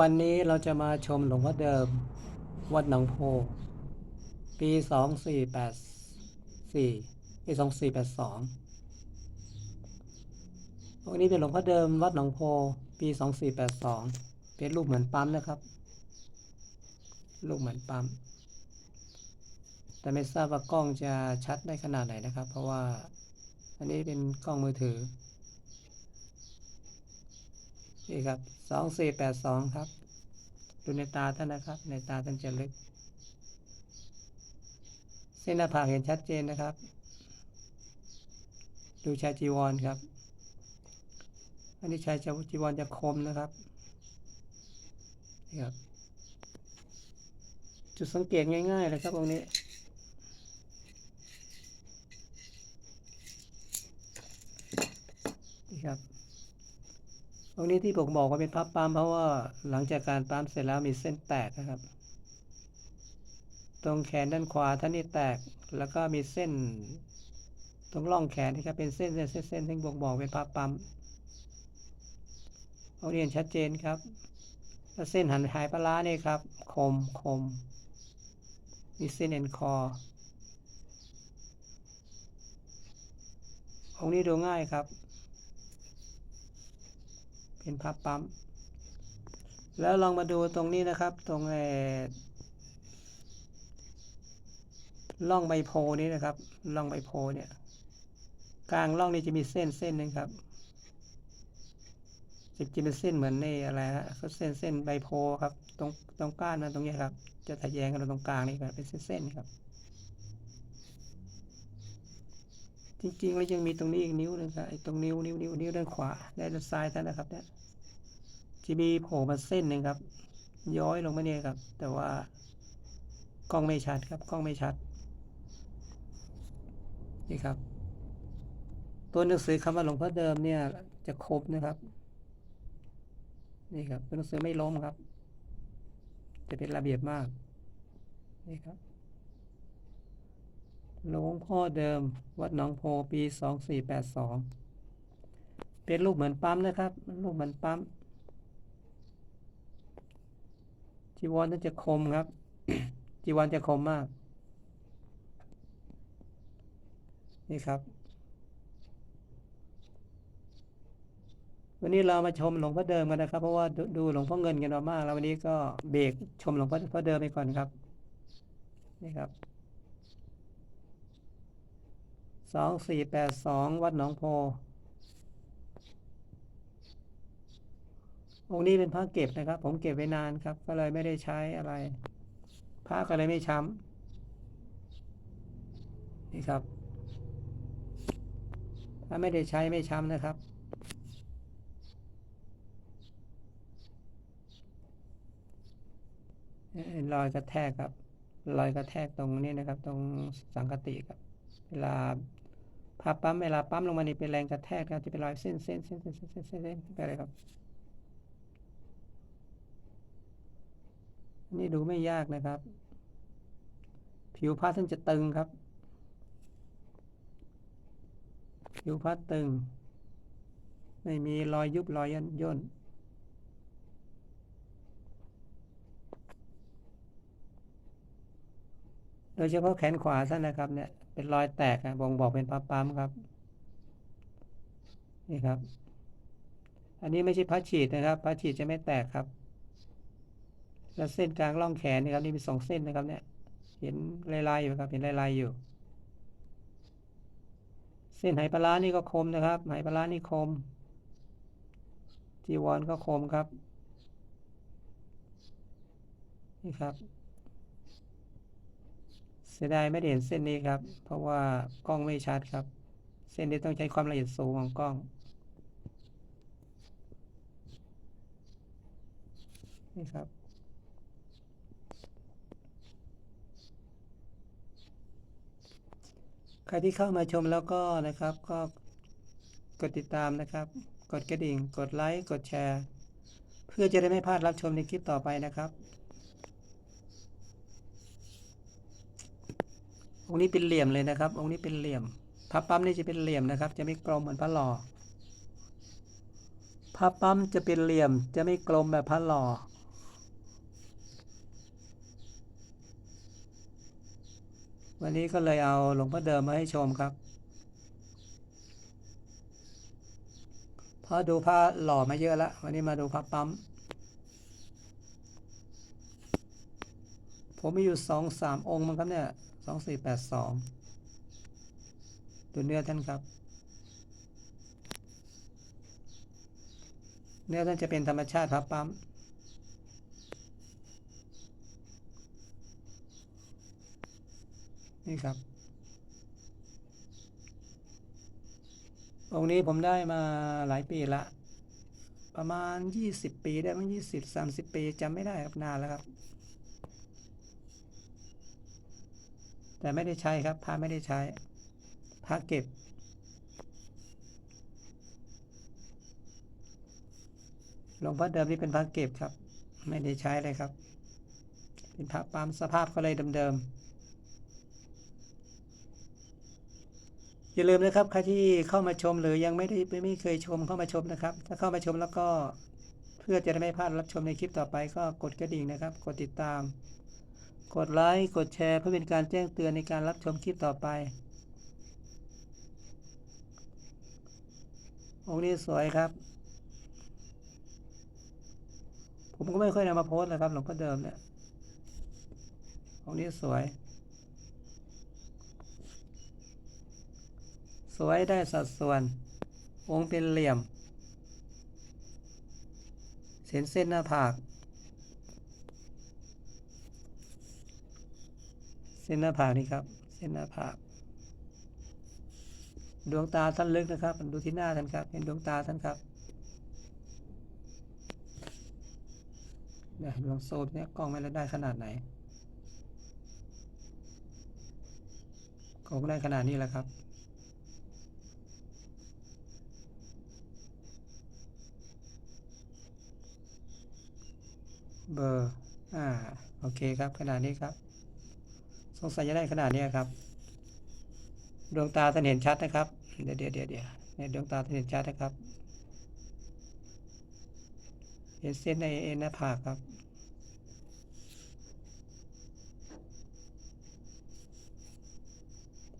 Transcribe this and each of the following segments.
วันนี้เราจะมาชมหลวงพ่อเดิม วัดหนองโพ ปีสองสี่แปดสี่ปีสองสี่แปดสองวันนี้เป็นหลวงพ่อเดิมวัดหนองโพ ปีสองสี่แปดสองเป็นรูปเหมือนปั๊มนะครับ รูปเหมือนปั๊ม แต่ไม่ทราบว่ากล้องจะชัดได้ขนาดไหนนะครับ เพราะว่าอันนี้เป็นกล้องมือถือ นี่ครับสองสี่แปดสองครับ ดูในตาท่านนะครับ ในตาท่านจะลึก เส้นหน้าผากเห็นชัดเจนนะครับ ดูชายจีวรครับ อันนี้ชายจีวรจะคมนะครับ นี่ครับ จุดสังเกตง่ายๆเลยครับตรงนี้นี่ครับ ตรงนี้ที่ผมบอกว่าเป็นพับปั๊มเพราะว่าหลังจากการปั๊มเสร็จแล้วมีเส้นแตกนะครับ ตรงแขนด้านขวาท่านนี่แตกแล้วก็มีเส้น ตรงร่องแขนนี่ครับเป็นเส้นเส้นเส้นเส้นที่บ่งบอกเป็นพับปั๊มเอาเรียนชัดเจนครับแล้วเส้นหันหายปลาร้านี่ครับ คมคมมีเส้นเอ็นคอองนี้ดูง่ายครับ เป็นพับปั๊ม แล้วลองมาดูตรงนี้นะครับ ตรงไอ้ร่องใบโพนี้นะครับร่องใบโพเนี่ย กลางร่องนี้จะมีเส้นเส้นหนึงครับจะจะเป็นเส้นเหมือนในอะไรฮะเส้นเส้นใบโพครับ ตรงตรงก้านมันตรงนี้ครับ จะทะแยงกันตรงกลางนี่ครับเป็นเส้นๆครับ จริงๆแล้วยังมีตรงนี้อีกนิ้วหนึงครับไอ้ตรงนิ้วนิ้วนิ้วนิ้วด้านขวาด้านซ้ายท่านนะครับเนี่ยจะมีโผล่มาเส้นหนึ่งครับ ย้อยลงมาเนี่ยครับ แต่ว่ากล้องไม่ชัดครับ กล้องไม่ชัด นี่ครับ ตัวหนังสือคำว่าหลวงพ่อเดิมเนี่ย จะครบนะครับ นี่ครับตัวหนังสือไม่ล้มครับ จะเป็นระเบียบมาก นี่ครับ หลวงพ่อเดิม วัดหนองโพปีสองสี่แปดสองเป็นรูปเหมือนปั๊มนะครับ รูปเหมือนปั๊มจีวรน่าจะคมครับ จีวรจะคมมาก นี่ครับ วันนี้เรามาชมหลวงพ่อเดิมกันนะครับ เพราะว่าดูดูหลวงพ่อเงินกันมามาก แล้ววันนี้ก็เบรกชมหลวงพ่อพ่อเดิมไปก่อนครับ นี่ครับ สองสี่แปดสองวัดหนองโพองค์นี้เป็นพระเก็บนะครับ ผมเก็บไว้นานครับ ก็เลยไม่ได้ใช้อะไรพระก็เลยไม่ช้ำนี่ครับ ถ้าไม่ได้ใช้ไม่ช้ำนะครับรอยกระแทกครับรอยกระแทกตรงนี้นะครับ ตรงสังกติครับ เวลา พาปั๊มเวลาปั๊มลงมานี่เป็นแรงกระแทกนะจะเป็นรอยเส้นเส้นเส้นเส้นเส้นเส้นเส้นไปเลยครับ นี่ดูไม่ยากนะครับ ผิวผ้าซึ่งจะตึงครับ ผิวผ้าตึง ไม่มีรอยยุบรอยย่นย่นโดยเฉพาะแขนขวาท่านนะครับเนี่ย เป็นรอยแตกนะบ่งบอกเป็นปั๊มปั๊มครับ นี่ครับ อันนี้ไม่ใช่พัดฉีดนะครับพัดฉีดจะไม่แตกครับ แล้วเส้นกลางร่องแขนนี่ครับ นี่มีสองเส้นนะครับ เนี่ย เห็นลายๆอยู่ครับ เห็นลายๆอยู่ เส้นไหปลาร้านี่ก็คมนะครับ ไหปลาร้านี่คม จีวรก็คมครับ นี่ครับ เสียดายไม่ได้เห็นเส้นนี้ครับ เพราะว่ากล้องไม่ชัดครับ เส้นนี้ต้องใช้ความละเอียดสูงของกล้องนี่ครับ ใครที่เข้ามาชมแล้วก็นะครับ ก็กดติดตามนะครับ กดกระดิ่ง กดไลค์ กดแชร์ เพื่อจะได้ไม่พลาดรับชมในคลิปต่อไปนะครับ องค์นี้เป็นเหลี่ยมเลยนะครับ องค์นี้เป็นเหลี่ยมพับปั๊มนี่จะเป็นเหลี่ยมนะครับ จะไม่กลมเหมือนพระหล่อพับปั๊มจะเป็นเหลี่ยม จะไม่กลมแบบพระหล่อวันนี้ก็เลยเอาหลวงพ่อเดิมมาให้ชมครับพราะดูพระหล่อมาเยอะแล้ว วันนี้มาดูพระปั๊ม ผมมีอยู่สองสามองค์มั้งครับเนี่ย สองสี่แปดสองดูเนื้อท่านครับ เนื้อท่านจะเป็นธรรมชาติพระปั๊มนี่ครับ องค์นี้ผมได้มาหลายปีละ ประมาณยี่สิบปีได้มั้งยี่สิบสามสิบปีจำไม่ได้ครับนานแล้วครับ แต่ไม่ได้ใช้ครับพระไม่ได้ใช้พระเก็บ หลวงพ่อเดิมนี่เป็นพระเก็บครับ ไม่ได้ใช้เลยครับ เป็นพระปั๊มสภาพก็เลยเดิมๆอย่าลืมนะครับใครที่เข้ามาชมหรือยังไม่ได้ไม่ไม่เคยชมเข้ามาชมนะครับ ถ้าเข้ามาชมแล้วก็เพื่อจะได้ไม่พลาดรับชมในคลิปต่อไปก็กดกระดิ่งนะครับ กดติดตาม กดไลค์กดแชร์เพื่อเป็นการแจ้งเตือนในการรับชมคลิปต่อไป องค์นี้สวยครับ ผมก็ไม่ค่อยนำมาโพสต์นะครับหลวงพ่อเดิมเนี่ยองค์นี้สวย สวยได้สัดส่วน องค์เป็นเหลี่ยม เส้นเส้นหน้าผาก เส้นหน้าผากนี่ครับ เส้นหน้าผาก ดวงตาท่านลึกนะครับดูที่หน้าท่านครับ เห็นดวงตาท่านครับเนี่ยลองโซมเนี่ยกล้องไม่ได้ขนาดไหนกล้องได้ขนาดนี้แหละครับเบอร์ อ่า โอเคครับ ขนาดนี้ครับ งสัยจะได้ขนาดนี้ครับ ดวงตาท่านเห็นชัดนะครับ เดี๋ยวเดี๋ยวเดี๋ยวเดี๋ยวเนี่ยดวงตาท่านเห็นชัดนะครับ เห็นเส้นในเอ็นหน้าผากครับ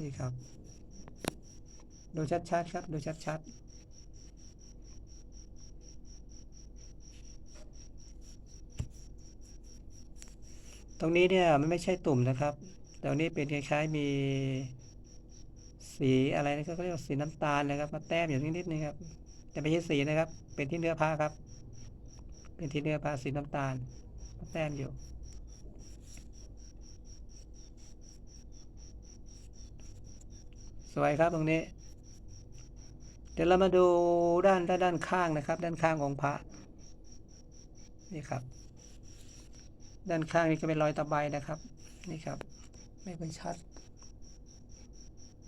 นี่ครับ ดูชัดๆครับ ดูชัดๆ ตรงนี้เนี่ยมันไม่ใช่ตุ่มนะครับ ตรงนี้เป็นคล้ายๆมีสีอะไรนะก็เรียกว่าสีน้ำตาลนะครับ มาแต้มอยู่นิดๆนึงครับแต่ไม่ใช่สีนะครับ เป็นที่เนื้อผ้าครับ เป็นที่เนื้อผ้าสีน้ำตาลมาแต้มอยู่สวยครับตรงนี้ เดี๋ยวเรามาดูด้านด้านด้านข้างนะครับ ด้านข้างของพระนี่ครับ ด้านข้างนี่ก็เป็นรอยตะไบนะครับ นี่ครับ ไม่เป็นชัด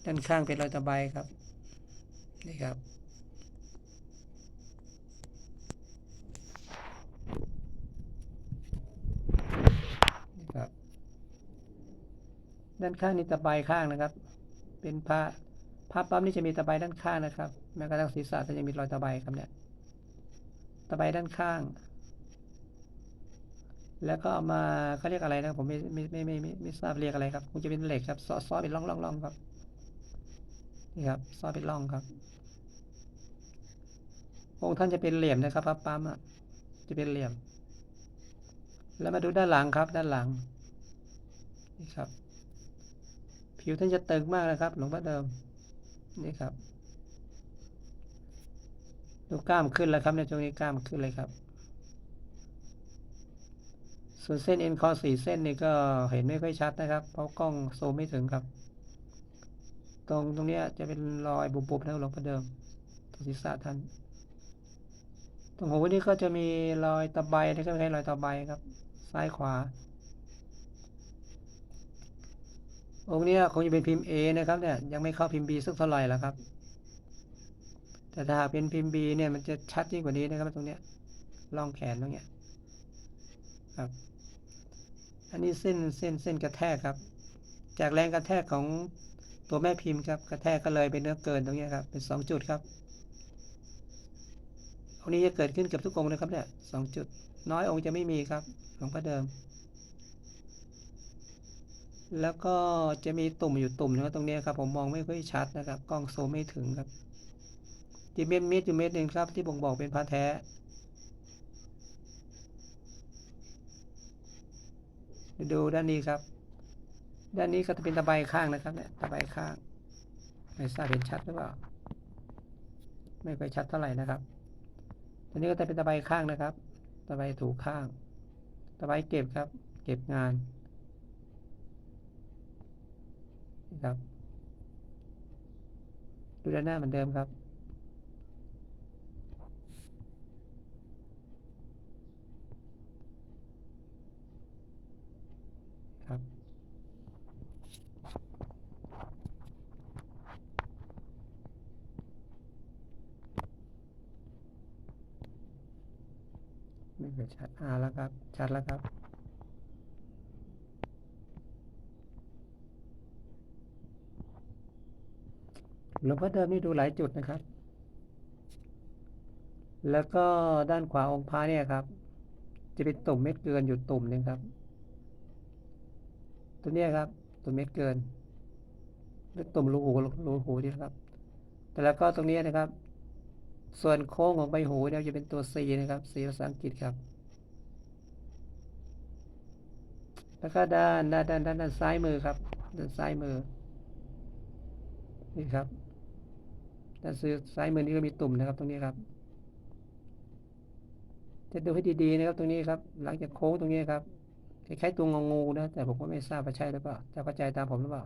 ด้านข้างเป็นรอยตะไบครับ นี่ครับ นี่ครับ ด้านข้างนี่ตะไบข้างนะครับ เป็นผ้าผ้าปั๊มนี่จะมีตะไบด้านข้างนะครับ แม้กระทั่งศีรษะก็ยังมีรอยตะไบครับเนี่ย ตะไบด้านข้าง แล้วก็มาเขาเรียกอะไรนะผมไม่ไม่ไม่ไม่ไม่ไม่ทราบเรียกอะไรครับคงจะเป็นเหล็กครับซ้อซ้อเป็นร่องร่องร่องครับนี่ครับซ้อเป็นร่องครับองค์ท่านจะเป็นเหลี่ยมนะครับปั๊มปั๊มอะจะเป็นเหลี่ยม แล้วมาดูด้านหลังครับ ด้านหลังนี่ครับ ผิวท่านจะตึงมากนะครับหลวงพ่อเดิมนี่ครับ ดูกล้ามขึ้นแล้วครับในตรงนี้กล้ามขึ้นเลยครับ ส่วนเส้นเอ็นคอสี่เส้นนี่ก็เห็นไม่ค่อยชัดนะครับ เพราะกล้องซูมไม่ถึงครับ ตรงตรงนี้จะเป็นรอยบุบๆนะหลวงพ่อเดิมตรงศีรษะท่านตรงหูนี่ก็จะมีรอยตะไบนะครับคล้รอยตะไบครับ ซ้ายขวา องค์นี้คงจะเป็นพิมพ์ A นะครับเนี่ยยังไม่เข้าพิมพ์ B สักเท่าไหร่แล้วครับ แต่ถ้าหากเป็นพิมพ์ B เนี่ยมันจะชัดยิ่งกว่านี้นะครับตรงเนี้ยร่องแขนตรงเนี้ยครับ อันนี้เส้นเส้นเส้นกระแทกครับ จากแรงกระแทกของตัวแม่พิมพ์ครับ กระแทกก็เลยเป็นเนื้อเกินตรงนี้ครับ เป็นสองจุดครับองนี้จะเกิดขึ้นเกับทุกองค์นะครับเนี่ยสองจุด น้อยองค์จะไม่มีครับหลวงพ่อเดิม แล้วก็จะมีตุ่มอยู่ตุ่มนึงตรงนี้ครับ ผมมองไม่ค่อยชัดนะครับ กล้องโซมไม่ถึงครับที่เม็ดเม็ดอยู่เม็ดหนึ่งครับ ที่ผมบอกเป็นพระแท้ ดูด้านนี้ครับ ด้านนี้ก็จะเป็นตะไบข้างนะครับเนี่ยตะไบข้าง ไม่ทราบเห็นชัดหรือเปล่า ไม่ค่อยชัดเท่าไหร่นะครับตัวนี้ก็จะเป็นตะไบข้างนะครับ ตะไบถูข้าง ตะไบเก็บครับ เก็บงานครับ ดูด้านหน้าเหมือนเดิมครับ ไม่เคย ชัดอ่าแล้วครับ ชัดแล้วครับ หลวงพ่อเดิมนี่ดูหลายจุดนะครับ แล้วก็ด้านขวาองค์พระเนี่ยครับ จะเป็นตุ่มเม็ดเกินอยู่ตุ่มหนึ่งครับ ตัวเนี้ยครับ ตุ่มเม็ดเกินหรือตุ่มรูหูรูหูนี่ครับ แต่แล้วก็ตรงนี้นะครับ ส่วนโค้งของใบหูเนี่ยจะเป็นตัว C นะครับ C ภาษาอังกฤษครับ แล้วก็ด้านด้านด้านด้านด้านซ้ายมือครับ ด้านซ้ายมือ นี่ครับ ด้านซ้ายมือนี่ก็มีตุ่มนะครับ ตรงนี้ครับ จะดูให้ดีๆนะครับ ตรงนี้ครับ หลังจากโค้งตรงนี้ครับคล้ายๆตัวงงูนะ แต่ผมก็ไม่ทราบว่าใช่หรือเปล่าจะเข้าใจตามผมหรือเปล่า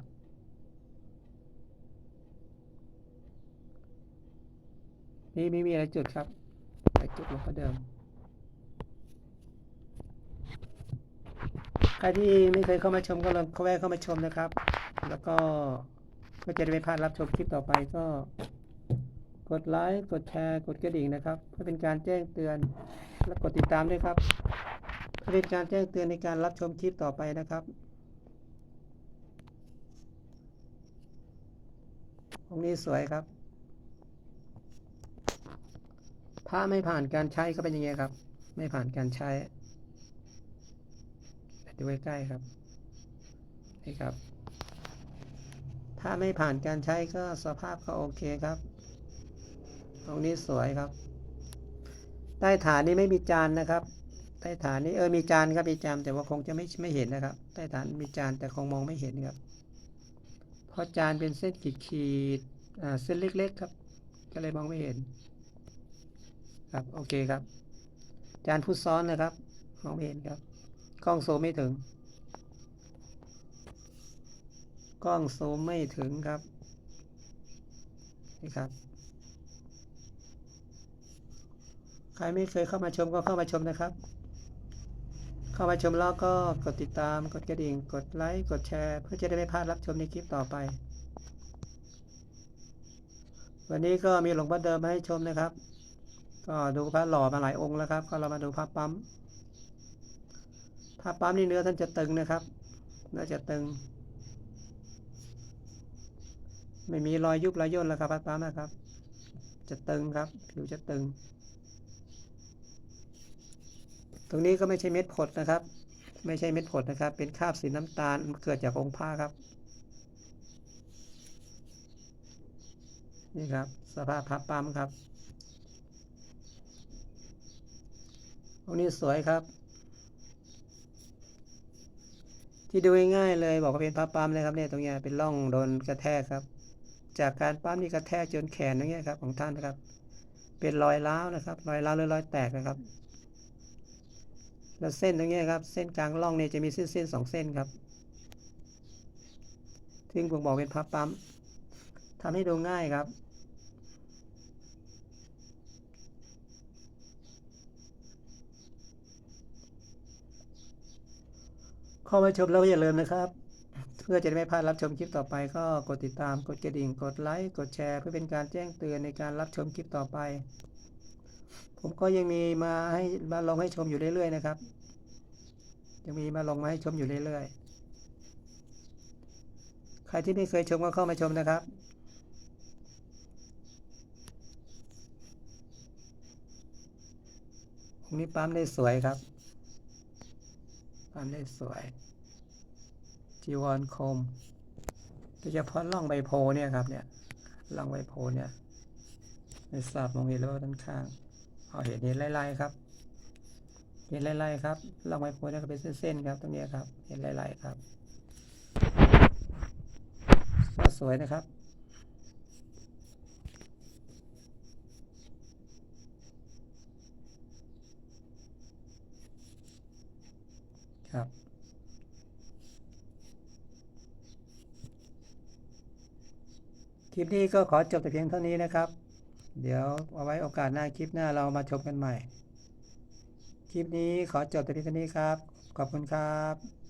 นี่ไม่มีอะไรจุดครับไปจุดลงก็เดิม ใครที่ไม่เคยเข้ามาชมก็ลองเข้าแวะเข้ามาชมนะครับ แล้วก็ก็จะได้ไม่พลาดรับชมคลิปต่อไปก็ กดไลค์ กดแชร์ กดกระดิ่งนะครับ เพื่อเป็นการแจ้งเตือน และกดติดตามด้วยครับ เพื่อเป็นการแจ้งเตือนในการรับชมคลิปต่อไปนะครับองนี้สวยครับ ถ้าไม่ผ่านการใช้ก็เป็นย่างไงครับ ไม่ผ่านการใช้ดูใกล้ๆครับนี่ครับ ถ้าไม่ผ่านการใช้ก็สภาพก็โอเคครับ ตรงนี้สวยครับ ใต้ฐานนี้ไม่มีจานนะครับ ใต้ฐานนี้เออมีจานครับมีจานแต่ว่าคงจะไม่ไม่เห็นนะครับ ใต้ฐานมีจานแต่คงมองไม่เห็นครับ เพราะจานเป็นเส้นขีดขีดๆอ่าเส้นเล็ก ๆ ครับ ก็เลยมองไม่เห็น ครับโอเคครับ จานพุทซ้อนนะครับมองไม่เห็นครับ กล้องโซมไม่ถึง กล้องโซมไม่ถึงครับนี่ครับ ใครไม่เคยเข้ามาชมก็เข้ามาชมนะครับ เข้ามาชมแล้วก็กดติดตาม กดกระดิ่ง กดไลค์ กดแชร์ เพื่อจะได้ไม่พลาดรับชมในคลิปต่อไป วันนี้ก็มีหลวงพ่อเดิมมาให้ชมนะครับ ก็ดูพระหล่อมาหลายองค์แล้วครับ ก็เรามาดูพระปั๊มพระปั๊มนี่เนื้อท่านจะตึงนะครับ น่าจะตึง ไม่มีรอยยุบรอยย่นแล้วครับพระปั๊มนะครับ จะตึงครับ ผิวจะตึง ตรงนี้ก็ไม่ใช่เม็ดผดนะครับ ไม่ใช่เม็ดผดนะครับ เป็นคราบสีน้ำตาลเกิดจากองค์ผ้าครับ นี่ครับ สภาพพระปั๊มครับ ตรงนี้สวยครับ ที่ดูง่ายๆเลยบอกว่าเป็นพระปั๊มเลยครับเนี่ยตรงเนี้ยเป็นร่องโดนกระแทกครับ จากการปั๊มนี่กระแทกจนแขนตรงเนี้ยครับของท่านนะครับ เป็นรอยร้าวนะครับ รอยร้าวหรือรอยแตกนะครับ แล้วเส้นตรงเนี้ยครับ เส้นกลางร่องเนี่ยจะมีเส้นเส้นสองเส้นครับซึ่งผมบอกเป็นพระปั๊มทำให้ดูง่ายครับ เข้ามาชมแล้วก็อย่าลืมนะครับ เพื่อจะได้ไม่พลาดรับชมคลิปต่อไปก็กดติดตามกดกระดิ่ง กดไลค์กดแชร์เพื่อเป็นการแจ้งเตือนในการรับชมคลิปต่อไป ผมก็ยังมีมาให้มาลงให้ชมอยู่เรื่อยๆนะครับ ยังมีมาลงมาให้ชมอยู่เรื่อยๆ ใครที่ไม่เคยชมก็เข้ามาชมนะครับนี้ปั๊มได้สวยครับปั๊มได้สวย จีวรคมโดยเฉพาะร่องใบโพเนี่ยครับเนี่ยร่องใบโพเนี่ยในสาบมองเห็นแล้วด้านข้างเอาเห็นเห็นไล่ๆครับ เห็นไล่ๆครับร่องใบโพเนี่ยก็เป็นเส้นๆครับตรงนี้ครับ เห็นไล่ๆครับสวยนะครับ คลิปนี้ก็ขอจบแต่เพียงเท่านี้นะครับ เดี๋ยวเอาไว้โอกาสหน้าคลิปหน้าเรามาชมกันใหม่ คลิปนี้ขอจบแต่เพียงเท่านี้ครับ ขอบคุณครับ